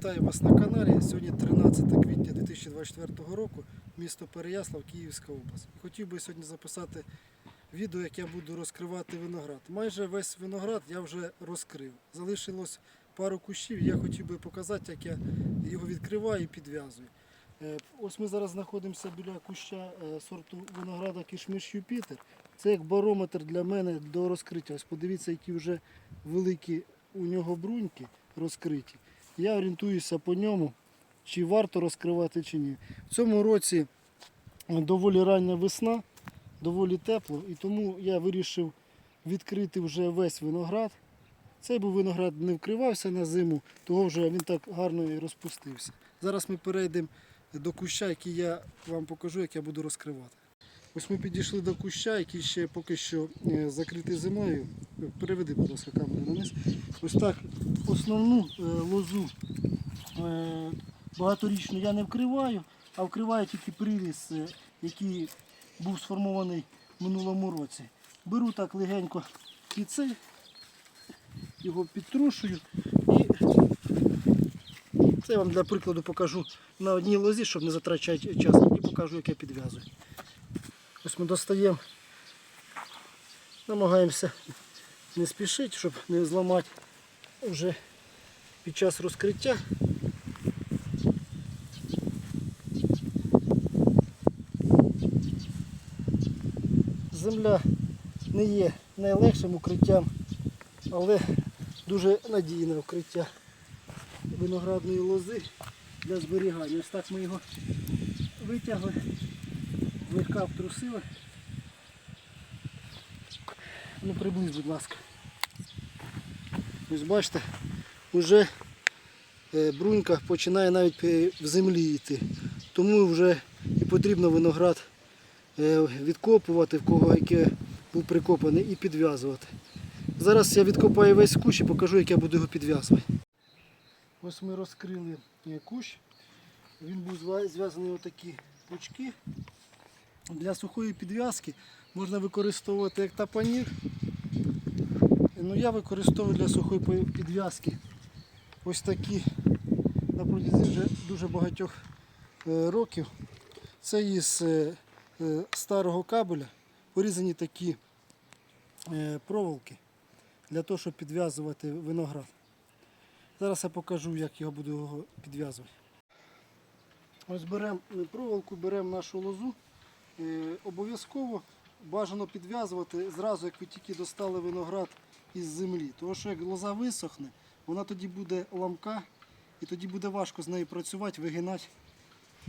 Вітаю вас на каналі. Сьогодні 13 квітня 2024 року, місто Переяслав, Київська область. Хотів би сьогодні записати відео, як я буду розкривати виноград. Майже весь виноград я вже розкрив. Залишилось пару кущів. Я хотів би показати, як я його відкриваю і підв'язую. Е, Ось ми зараз знаходимося біля куща е, сорту винограда Кішмиш Юпітер. Це як барометр для мене до розкриття. Ось подивіться, які вже великі у нього бруньки розкриті. Я орієнтуюся по ньому, чи варто розкривати, чи ні. В цьому році доволі рання весна, доволі тепло, і тому я вирішив відкрити вже весь виноград. Цей був виноград не вкривався на зиму, того вже він так гарно і розпустився. Зараз ми перейдемо до куща, який я вам покажу, як я буду розкривати. Ось ми підійшли до куща, який ще поки що е, закритий зимою. Переведи, будь ласка, камеру на низ. Ось так основну е, лозу е, багаторічну я не вкриваю, а вкриваю тільки приріс, який був сформований в минулому році. Беру так легенько під його підтрушую і це я вам для прикладу покажу на одній лозі, щоб не затрачати час, і покажу, як я підв'язую. Ось ми достаємо, намагаємося не спішити, щоб не зламати вже під час розкриття. Земля не є найлегшим укриттям, але дуже надійне укриття виноградної лози для зберігання. Ось так ми його витягли, легка обтрусили. Ну приблизь, будь ласка. Ось бачите, вже е, брунька починає навіть е, в землі йти. Тому вже і потрібно виноград е, відкопувати, в кого яке був прикопаний, і підв'язувати. Зараз я відкопаю весь кущ і покажу, як я буду його підв'язувати. Ось ми розкрили кущ. Він був зв'язаний отакі пучки. Для сухої підв'язки можна використовувати як тапанір. Ну, я використовую для сухої підв'язки ось такі на протязі вже дуже багатьох е, років. Це із е, е, старого кабеля порізані такі проволоки для того, щоб підв'язувати виноград. Зараз я покажу, як його буду його підв'язувати. Ось беремо проволоку, беремо нашу лозу. Е, Обов'язково бажано підв'язувати зразу, як ви тільки достали виноград із землі. Тому що як лоза висохне, вона тоді буде ламка і тоді буде важко з нею працювати, вигинати.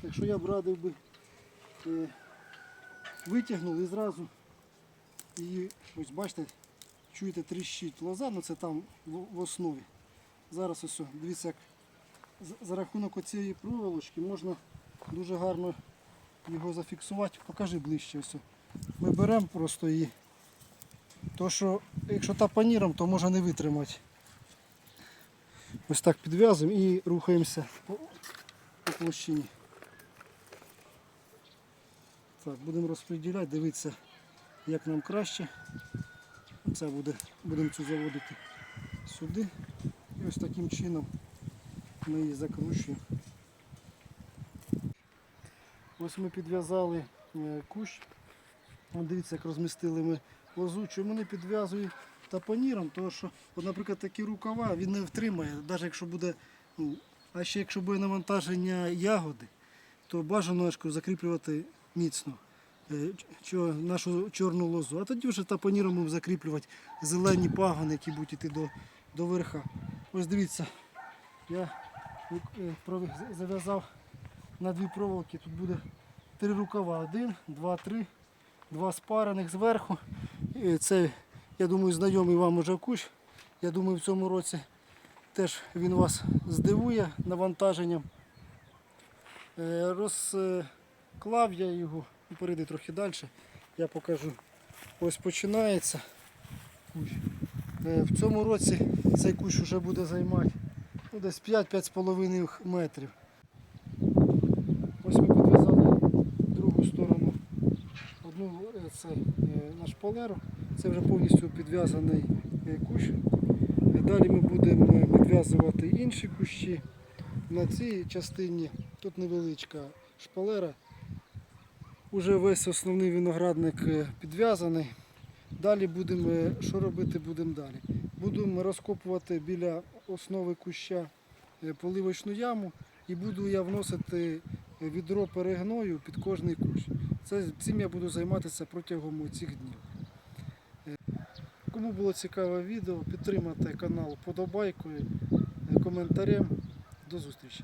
Так що я б радив би е, витягнули і зразу її, ось бачите, чуєте, тріщить лоза, ну це там в, основі. Зараз ось, дивіться, як за рахунок оцієї проволочки можна дуже гарно його зафіксувати. Покажи ближче. О. Ми беремо просто її. То що, якщо тапаніром, то може не витримати. Ось так підв'язуємо і рухаємося по, по площині. Так, будемо розподіляти, дивитися, як нам краще. Це буде, будемо цю заводити сюди. І ось таким чином ми її закручуємо. Ось ми підв'язали е, кущ. Дивіться, як розмістили ми лозу. Чому не підв'язую тапоніром? Тому що, от, наприклад, такі рукава він не втримає, навіть якщо буде, ну, а ще якщо буде навантаження ягоди, то бажано закріплювати міцно е, нашу чорну лозу. А тоді вже тапоніром будемо закріплювати зелені пагони, які будуть йти до, до верха. Ось дивіться, я е, зав'язав на дві проволоки. Тут буде три рукава. Один, два, три, два спарених зверху. І Це, я думаю, знайомий вам уже кущ. Я думаю, в цьому році теж він вас здивує навантаженням. Е, Розклав я його, Ну, перейди трохи далі, я покажу. Ось починається кущ. Е, В цьому році цей кущ вже буде займати ну, десь 5-5,5 метрів. Ось ми підв'язали другу сторону. Одну е, це е, на шпалеру. Це вже повністю підв'язаний е, кущ. Е, Далі ми будемо підв'язувати інші кущі. на цій частині тут невеличка шпалера. Уже весь основний виноградник підв'язаний. Далі будемо, що робити будемо далі? Будемо розкопувати біля основи куща поливочну яму і буду я вносити відро перегною під кожний кущ. Це, цим я буду займатися протягом цих днів. Е, Кому було цікаве відео, підтримайте канал подобайкою, е, коментарем. До зустрічі!